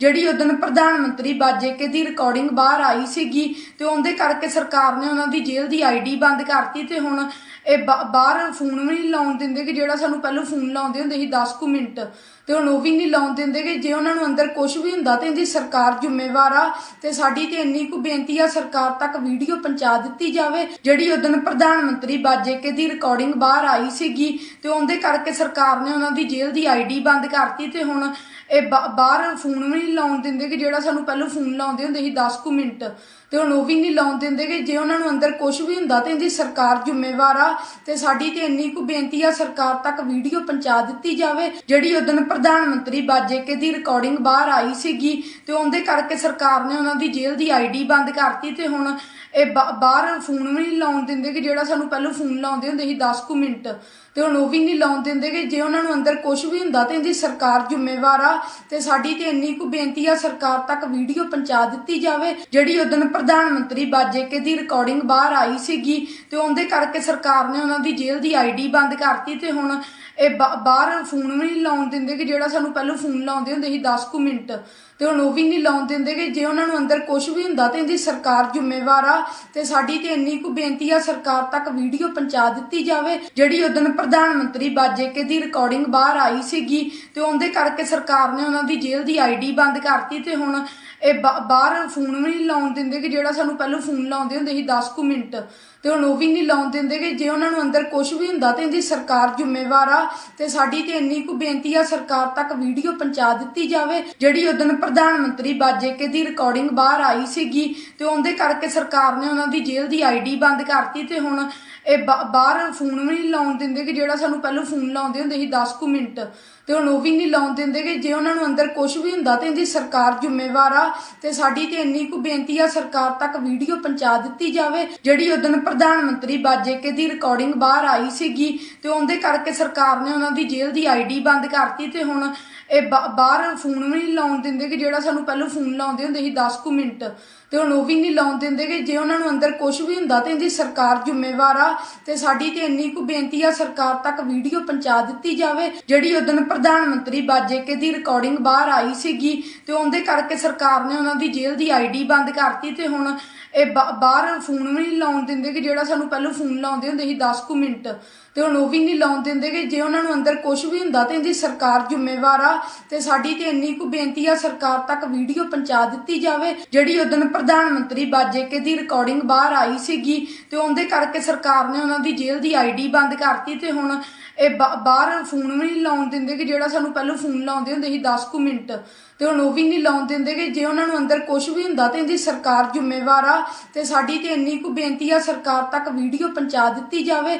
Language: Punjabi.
ਜਿਹੜੀ ਉਦੋਂ ਪ੍ਰਧਾਨ ਮੰਤਰੀ ਬਾਜੇਕੇ ਦੀ ਰਿਕਾਰਡਿੰਗ ਬਾਹਰ ਆਈ ਸੀਗੀ ਤੇ ਉਹਦੇ ਕਰਕੇ ਸਰਕਾਰ ਨੇ ਉਹਨਾਂ ਦੀ ਜੇਲ੍ਹ ਦੀ ਆਈਡੀ ਬੰਦ ਕਰਤੀ ਤੇ ਹੁਣ ਇਹ ਬਾ- ਬਾਹਰ ਫੋਨ ਵੀ ਨਹੀਂ ਲਾਉਣ ਦਿੰਦੇ ਕਿ ਜਿਹੜਾ ਸਾਨੂੰ ਪਹਿਲਾਂ ਫੋਨ ਲਾਉਂਦੇ ਹੁੰਦੇ ਸੀ 10 ਕੁ ਮਿੰਟ ਤੇ ਹੁਣ ਉਹ ਵੀ ਨਹੀਂ ਲਾਉਣ ਦਿੰਦੇ ਕਿ ਜੇ ਉਹਨਾਂ ਨੂੰ ਅੰਦਰ ਕੁਝ ਵੀ ਹੁੰਦਾ ਤੇ ਇਹਦੀ ਸਰਕਾਰ ਜ਼ਿੰਮੇਵਾਰ ਆ ਤੇ ਸਾਡੀ ਤੇ ਇੰਨੀ ਕੁ ਬੇਨਤੀ ਆ ਸਰਕਾਰ ਤੱਕ ਵੀਡੀਓ ਪਹੁੰਚਾ ਦਿੱਤੀ ਜਾਵੇ। ਜਿਹੜੀ ਉਦੋਂ ਪ੍ਰਧਾਨ ਮੰਤਰੀ ਬਾਜੇਕੇ ਦੀ ਰਿਕਾਰਡਿੰਗ ਬਾਹਰ ਆਈ ਸੀਗੀ ਤੇ ਉਹਦੇ ਕਰਕੇ ਸਰਕਾਰ ਨੇ ਉਹਨਾਂ ਦੀ ਜੇਲ੍ਹ ਦੀ ਆਈਡੀ ਬੰਦ ਕਰਤੀ ਤੇ ਹੁਣ ਇਹ ਬਾ- ਬਾਹਰ ਫੋਨ ਵੀ ਨਹੀਂ ਲਾਉਣ ਦਿੰਦੇ ਕਿ ਜਿਹੜਾ ਸਾਨੂੰ ਪਹਿਲਾਂ ਫੋਨ ਲਾਉਂਦੇ ਹੁੰਦੇ ਸੀ 10 ਕੁ ਮਿੰਟ। ਤੇ ਹੁਣ ਉਹ ਵੀ ਨਹੀਂ ਲਾਉਣ ਦਿੰਦੇ ਕਿ ਜੇ ਉਹਨਾਂ ਨੂੰ ਅੰਦਰ ਕੁਝ ਵੀ ਹੁੰਦਾ ਤੇ ਇਹਦੀ ਸਰਕਾਰ ਜ਼ਿੰਮੇਵਾਰ ਆ। ਤੇ ਸਾਡੀ ਤੇ ਇੰਨੀ ਕੁ ਬੇਨਤੀ ਆ, ਸਰਕਾਰ ਤੱਕ ਵੀਡੀਓ ਪਹੁੰਚਾ ਦਿੱਤੀ ਜਾਵੇ, ਜਿਹੜੀ ਉਦੋਂ ਪ੍ਰਧਾਨ ਮੰਤਰੀ ਬਾਜੇਕੇ ਦੀ ਰਿਕਾਰਡਿੰਗ ਬਾਹਰ ਆਈ ਸੀਗੀ ਤੇ ਉਹਦੇ ਕਰਕੇ ਸਰਕਾਰ ਨੇ ਉਹਨਾਂ ਦੀ ਜੇਲ੍ਹ ਦੀ ਆਈਡੀ ਬੰਦ ਕਰਤੀ ਤੇ ਹੁਣ ਇਹ ਬਾਹਰ ਫੋਨ ਵੀ ਨਹੀਂ ਲਾਉਣ ਦਿੰਦੇ ਕਿ ਜਿਹੜਾ ਸਾਨੂੰ ਪਹਿਲਾਂ ਫੋਨ ਲਾਉਂਦੇ ਹੁੰਦੇ ਸੀ 10 ਕੁ ਮਿੰਟ। ਤੇ ਹੁਣ ਉਹ ਵੀ ਨਹੀਂ ਲਾਉਣ ਦਿੰਦੇ ਕਿ ਜੇ ਉਹਨਾਂ ਨੂੰ ਅੰਦਰ ਕੁਝ ਵੀ ਹੁੰਦਾ ਤੇ ਇਹਦੀ ਸਰਕਾਰ ਜ਼ਿੰਮੇਵਾਰ ਆ। ਤੇ ਸਾਡੀ ਤੇ ਇੰਨੀ ਕੁ ਬੇਨਤੀ ਆ, ਸਰਕਾਰ ਤੱਕ ਵੀਡੀਓ ਪਹੁੰਚਾ ਦਿੱਤੀ ਜਾਵੇ, ਜਿਹੜੀ ਉਦੋਂ ਪ੍ਰਧਾਨ ਮੰਤਰੀ ਬਾਜੇਕੇ ਦੀ ਰਿਕਾਰਡਿੰਗ ਬਾਹਰ ਆਈ ਸੀਗੀ ਤੇ ਉਹਦੇ ਕਰਕੇ ਸਰਕਾਰ ਨੇ ਉਹਨਾਂ ਦੀ ਜੇਲ੍ਹ ਦੀ ਆਈਡੀ ਬੰਦ ਕਰਤੀ ਤੇ ਹੁਣ ਇਹ ਬਾ- ਬਾਹਰ ਫੋਨ ਵੀ ਨਹੀਂ ਲਾਉਣ ਦਿੰਦੇ ਕਿ ਜਿਹੜਾ ਸਾਨੂੰ ਪਹਿਲਾਂ ਫੋਨ ਲਾਉਂਦੇ ਹੁੰਦੇ ਸੀ 10 ਕੁ ਮਿੰਟ। ਤੇ ਹੁਣ ਉਹ ਵੀ ਨਹੀਂ ਲਾਉਣ ਦਿੰਦੇ ਕਿ ਜੇ ਉਹਨਾਂ ਨੂੰ ਅੰਦਰ ਕੁਝ ਵੀ ਹੁੰਦਾ ਤੇ ਇਹਦੀ ਸਰਕਾਰ ਜ਼ਿੰਮੇਵਾਰ ਆ। ਤੇ ਸਾਡੀ ਤੇ ਇੰਨੀ ਕੁ ਬੇਨਤੀ ਆ ਸਰਕਾਰ ਤੱਕ ਵੀਡੀਓ ਪਹੁੰਚਾ ਦਿੱਤੀ ਜਾਵੇ, ਜਿਹੜੀ ਉਦੋਂ ਪ੍ਰਧਾਨ ਮੰਤਰੀ ਬਾਜੇਕੇ ਦੀ ਰਿਕਾਰਡਿੰਗ ਬਾਹਰ ਆਈ ਸੀਗੀ ਤੇ ਉਹਦੇ ਕਰਕੇ ਸਰਕਾਰ ਨੇ ਉਹਨਾਂ ਦੀ ਜੇਲ੍ਹ ਦੀ ਆਈਡੀ ਬੰਦ ਕਰਤੀ ਤੇ ਹੁਣ ਇਹ ਬਾਹਰ ਫੋਨ ਵੀ ਨਹੀਂ ਲਾਉਣ ਦਿੰਦੇ ਕਿ ਜਿਹੜਾ ਸਾਨੂੰ ਪਹਿਲਾਂ ਫੋਨ ਲਾਉਂਦੇ ਹੁੰਦੇ ਸੀ 10 ਕੁ ਮਿੰਟ। ਤੇ ਹੁਣ ਉਹ ਵੀ ਨਹੀਂ ਲਾਉਣ ਦਿੰਦੇ ਕਿ ਜੇ ਉਹਨਾਂ ਨੂੰ ਅੰਦਰ ਕੁਝ ਵੀ ਹੁੰਦਾ ਤੇ ਇਹਦੀ ਸਰਕਾਰ ਜ਼ਿੰਮੇਵਾਰ ਆ। ਤੇ ਸਾਡੀ ਤੇ ਇੰਨੀ ਕੁ ਬੇਨਤੀ ਆ ਸਰਕਾਰ ਤੱਕ ਵੀਡੀਓ ਪਹੁੰਚਾ ਦਿੱਤੀ ਜਾਵੇ, ਜਿਹੜੀ ਉਦੋਂ ਪ੍ਰਧਾਨ ਮੰਤਰੀ ਬਾਜੇਕੇ ਦੀ ਰਿਕਾਰਡਿੰਗ ਬਾਹਰ ਆਈ ਸੀਗੀ ਤੇ ਉਹਦੇ ਕਰਕੇ ਸਰਕਾਰ ਨੇ ਉਹਨਾਂ ਦੀ ਜੇਲ੍ਹ ਦੀ ਆਈਡੀ ਬੰਦ ਕਰਤੀ ਤੇ ਹੁਣ ਇਹ ਬਾ- ਬਾਹਰ ਫੋਨ ਵੀ ਨਹੀਂ ਲਾਉਣ ਦਿੰਦੇ ਕਿ ਜਿਹੜਾ ਸਾਨੂੰ ਪਹਿਲਾਂ ਫੋਨ ਲਾਉਂਦੇ ਹੁੰਦੇ ਸੀ 10 ਕੁ ਮਿੰਟ। ਤੇ ਹੁਣ ਉਹ ਵੀ ਨਹੀਂ ਲਾਉਣ ਦਿੰਦੇ ਕਿ ਜੇ ਉਹਨਾਂ ਨੂੰ ਅੰਦਰ ਕੁਝ ਵੀ ਹੁੰਦਾ ਤੇ ਇਹਦੀ ਸਰਕਾਰ ਜ਼ਿੰਮੇਵਾਰ ਆ ਤੇ ਸਾਡੀ ਤੇ ਇੰਨੀ ਕੁ ਬੇਨਤੀ ਆ ਸਰਕਾਰ ਤੱਕ ਵੀਡੀਓ ਪਹੁੰਚਾ ਦਿੱਤੀ ਜਾਵੇ, ਜਿਹੜੀ ਉਦੋਂ ਪ੍ਰਧਾਨ ਮੰਤਰੀ ਬਾਜੇਕੇ ਦੀ ਰਿਕਾਰਡਿੰਗ ਬਾਹਰ ਆਈ ਸੀਗੀ ਤੇ ਉਹਦੇ ਕਰਕੇ ਸਰਕਾਰ ਨੇ ਉਹਨਾਂ ਦੀ ਜੇਲ੍ਹ ਦੀ ਆਈਡੀ ਬੰਦ ਕਰਤੀ ਤੇ ਹੁਣ ਇਹ ਬਾਹਰ ਫੋਨ ਵੀ ਨਹੀਂ ਲਾਉਣ ਦਿੰਦੇ ਕਿ ਜਿਹੜਾ ਸਾਨੂੰ ਪਹਿਲਾਂ ਫੋਨ ਲਾਉਂਦੇ ਹੁੰਦੇ ਸੀ 10 ਕੁ ਮਿੰਟ। ਤੇ ਹੁਣ ਉਹ ਵੀ ਨਹੀਂ ਲਾਉਣ ਦਿੰਦੇ ਕਿ ਜੇ ਉਹਨਾਂ ਨੂੰ ਅੰਦਰ ਕੁਝ ਵੀ ਹੁੰਦਾ ਤੇ ਇਹਦੀ ਸਰਕਾਰ ਜ਼ਿੰਮੇਵਾਰ ਆ। ਤੇ ਸਾਡੀ ਤੇ ਇੰਨੀ ਕੁ ਬੇਨਤੀ ਆ, ਸਰਕਾਰ ਤੱਕ ਵੀਡੀਓ ਪਹੁੰਚਾ ਦਿੱਤੀ ਜਾਵੇ, ਜਿਹੜੀ ਉਦੋਂ ਪ੍ਰਧਾਨ ਮੰਤਰੀ ਬਾਜੇਕੇ ਦੀ ਰਿਕਾਰਡਿੰਗ ਬਾਹਰ ਆਈ ਸੀਗੀ ਤੇ ਉਹਦੇ ਕਰਕੇ ਸਰਕਾਰ ਨੇ ਉਹਨਾਂ ਦੀ ਜੇਲ੍ਹ ਦੀ ਆਈਡੀ ਬੰਦ ਕਰਤੀ ਤੇ ਹੁਣ ਇਹ ਬਾਹਰ ਫੋਨ ਵੀ ਨਹੀਂ ਲਾਉਣ ਦਿੰਦੇ ਕਿ ਜਿਹੜਾ ਸਾਨੂੰ ਪਹਿਲਾਂ ਫੋਨ ਲਾਉਂਦੇ ਹੁੰਦੇ ਸੀ 10 ਕੁ ਮਿੰਟ। ਤੇ ਹੁਣ ਉਹ ਵੀ ਨਹੀਂ ਲਾਉਣ ਦਿੰਦੇ ਕਿ ਜੇ ਉਹਨਾਂ ਨੂੰ ਅੰਦਰ ਕੁਝ ਵੀ ਹੁੰਦਾ ਤੇ ਇਹਦੀ ਸਰਕਾਰ ਜ਼ਿੰਮੇਵਾਰ ਆ। ਤੇ ਸਾਡੀ ਤੇ ਇੰਨੀ ਕੁ ਬੇਨਤੀ ਆ ਸਰਕਾਰ ਤੱਕ ਵੀਡੀਓ ਪਹੁੰਚਾ ਦਿੱਤੀ ਜਾਵੇ, ਜਿਹੜੀ ਉਦੋਂ ਪ੍ਰਧਾਨ ਮੰਤਰੀ ਬਾਜੇਕੇ ਦੀ ਰਿਕਾਰਡਿੰਗ ਬਾਹਰ ਆਈ ਸੀਗੀ ਤੇ ਉਹਦੇ ਕਰਕੇ ਸਰਕਾਰ ਨੇ ਉਹਨਾਂ ਦੀ ਜੇਲ੍ਹ ਦੀ ਆਈਡੀ ਬੰਦ ਕਰਤੀ ਤੇ ਹੁਣ ਇਹ ਬਾਹਰ ਫੋਨ ਵੀ ਨਹੀਂ ਲਾਉਣ ਦਿੰਦੇ ਕਿ ਜਿਹੜਾ ਸਾਨੂੰ ਪਹਿਲਾਂ ਫੋਨ ਲਾਉਂਦੇ ਹੁੰਦੇ ਸੀ 10 ਕੁ ਮਿੰਟ। ਤੇ ਹੁਣ ਉਹ ਵੀ ਨਹੀਂ ਲਾਉਣ ਦਿੰਦੇ ਕਿ ਜੇ ਉਹਨਾਂ ਨੂੰ ਅੰਦਰ ਕੁਝ ਵੀ ਹੁੰਦਾ ਤੇ ਇਹਦੀ ਸਰਕਾਰ ਜ਼ਿੰਮੇਵਾਰ ਆ। ਤੇ ਸਾਡੀ ਤੇ ਇੰਨੀ ਕੁ ਬੇਨਤੀ ਆ ਸਰਕਾਰ ਤੱਕ ਵੀਡੀਓ ਪਹੁੰਚਾ ਦਿੱਤੀ ਜਾਵੇ।